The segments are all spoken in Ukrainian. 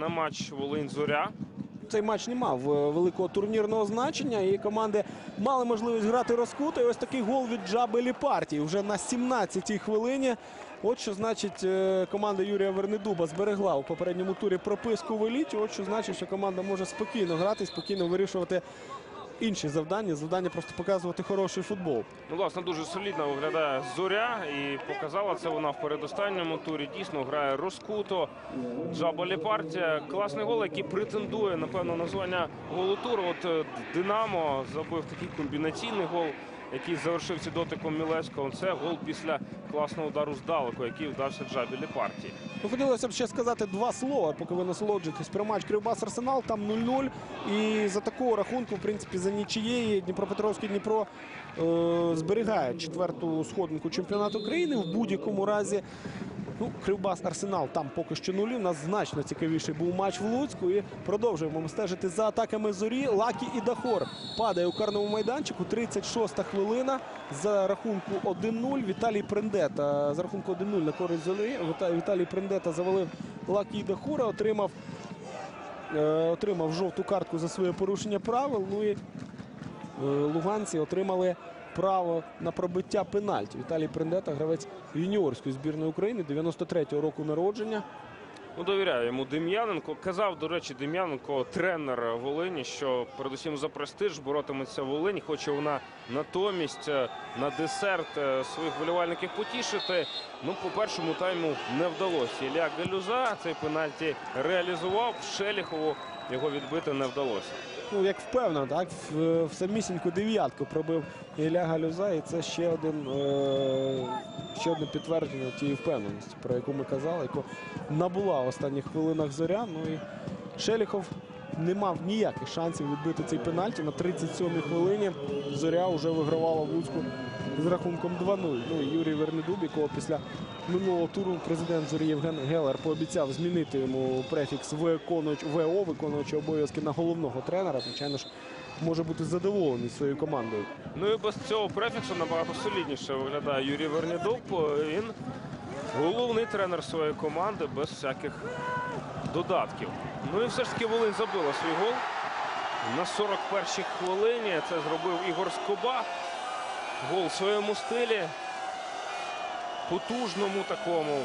на матч Волинь-Зоря. Цей матч не мав е, великого турнірного значення, і команди мали можливість грати розкуто. І ось такий гол від Джаби партії вже на 17-й хвилині. От що значить е, команда Юрія Вернедуба зберегла у попередньому турі прописку в еліті. От що значить, що команда може спокійно грати, спокійно вирішувати інші завдання. Завдання просто показувати хороший футбол. Ну, власне, дуже солідно виглядає зоря і показала це вона в передостанньому турі. Дійсно грає розкуто. Джабалі партія. Класний гол, який претендує, напевно, на звання голу туру. От е, Динамо забив такий комбінаційний гол, який завершився дотиком Мілевського. Це гол після класного удару здалеку, який вдався Джабілі партії. Ну, хотілося б ще сказати два слова, поки ви насолоджуєтесь про матч Кривбас Арсенал. Там 0-0. І за такого рахунку, в принципі, за нічиєї Дніпропетровський Дніпро е, зберігає четверту сходинку чемпіонату України. В будь-якому разі. Ну, Кривбас Арсенал там поки що нулі. У нас значно цікавіший був матч в Луцьку. І продовжуємо стежити за атаками зорі. Лакі і Дахор падає у карному майданчику. 36-та хвилина за рахунку 1-0. Віталій Прендета за рахунку 1-0 на користь зорі. Віталій Прендета завалив Лакі і Дахора, отримав, е, отримав жовту картку за своє порушення правил. Ну і е, луганці отримали право на пробиття пенальті. Віталій Прендета, гравець юніорської збірної України, 93-го року народження. Ну, довіряю йому Дем'яненко. Казав, до речі, Дем'яненко, тренер Волині, що передусім за престиж боротиметься Волинь. Хоче вона натомість е, на десерт е, своїх вболівальників потішити. Ну, по першому тайму не вдалося. Ілля Галюза цей пенальті реалізував. Шеліхову його відбити не вдалося. Ну, як впевнено, так, в, в самісіньку дев'ятку пробив Ілля Галюза. І це ще один, е, ще одне підтвердження тієї впевненості, про яку ми казали, яку набула в останніх хвилинах зоря. Ну і Шеліхов не мав ніяких шансів відбити цей пенальті. На 37-й хвилині зоря вже вигравала в Луцьку з рахунком 2-0. Ну Юрій Вернедуб, якого після минулого туру президент зорі Євген Гелер пообіцяв змінити йому префікс виконувач ВО, виконуючи обов'язки на головного тренера. Звичайно ж, може бути задоволений своєю командою. Ну і без цього префіксу набагато солідніше виглядає Юрій Вернідуб. Він головний тренер своєї команди без всяких додатків. Ну і все ж таки Волинь забила свій гол. На 41-й хвилині це зробив Ігор Скоба. Гол в своєму стилі. Потужному такому,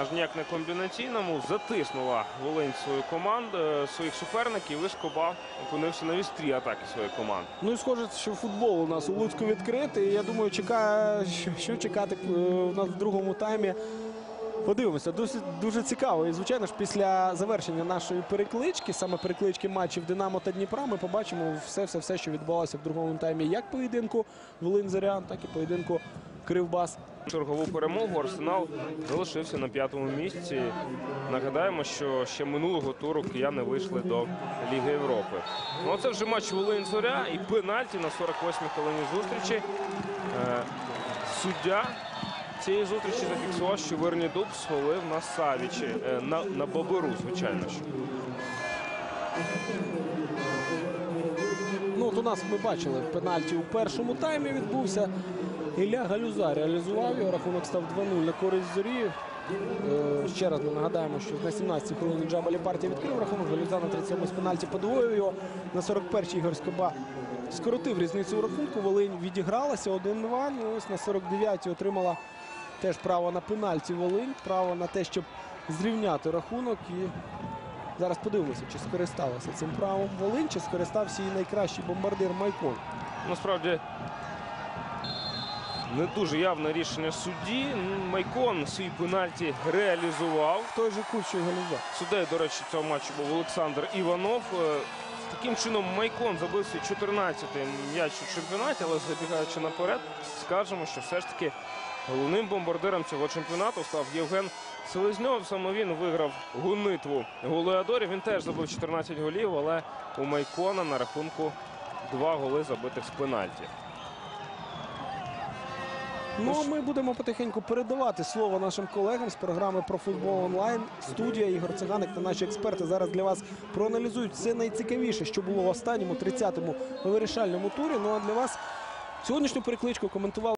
аж ніяк не комбінаційному, затиснула Волинь свою команду, е, своїх суперників і Скоба опинився на вістрі атаки своєї команди. Ну і схоже, що футбол у нас у Луцьку відкритий. Я думаю, чекає, що, що чекати е, у нас в другому таймі. Подивимося, досить дуже цікаво. І звичайно ж, після завершення нашої переклички, саме переклички матчів Динамо та Дніпра, ми побачимо все, все, все, що відбувалося в другому таймі, як поєдинку Волинь Зарян, так і поєдинку Кривбас. Чергову перемогу Арсенал залишився на п'ятому місці. Нагадаємо, що ще минулого туру кияни вийшли до Ліги Європи. Ну, це вже матч Волинь-Зоря і пенальті на 48-й хвилині зустрічі. Е, суддя цієї зустрічі зафіксував, що Вернідуб схвалив на Савічі, е, на, на Боберу, звичайно ж. Ну, от у нас ми бачили пенальті у першому таймі відбувся. Ілля Галюза реалізував його. Рахунок став 2-0 на користь зорі. Е, ще раз ми нагадаємо, що на 17-й хвилині Джабалі партія відкрив рахунок. Галюза на 37-й з пенальті подвоїв його. На 41-й Ігор Скоба скоротив різницю у рахунку. Волинь відігралася 1-2. Ну, ось на 49-й отримала теж право на пенальті Волинь, право на те, щоб зрівняти рахунок. І зараз подивимося, чи скористалася цим правом Волинь, чи скористався її найкращий бомбардир Майкон. Насправді не дуже явне рішення судді. Майкон свій пенальті реалізував. Той же кут, що й Галюза. Суддею, до речі, цього матчу був Олександр Іванов. Е, Таким чином Майкон забив свій 14-й м'яч у чемпіонаті, але забігаючи наперед, скажемо, що все ж таки головним бомбардиром цього чемпіонату став Євген Селезньов. Саме він виграв гонитву голеадорів. Він теж забив 14 голів, але у Майкона на рахунку два голи забитих з пенальті. Ну а ми будемо потихеньку передавати слово нашим колегам з програми про футбол онлайн. Студія Ігор Циганик та наші експерти зараз для вас проаналізують все найцікавіше, що було в останньому 30-му вирішальному турі. Ну а для вас сьогоднішню перекличку коментував.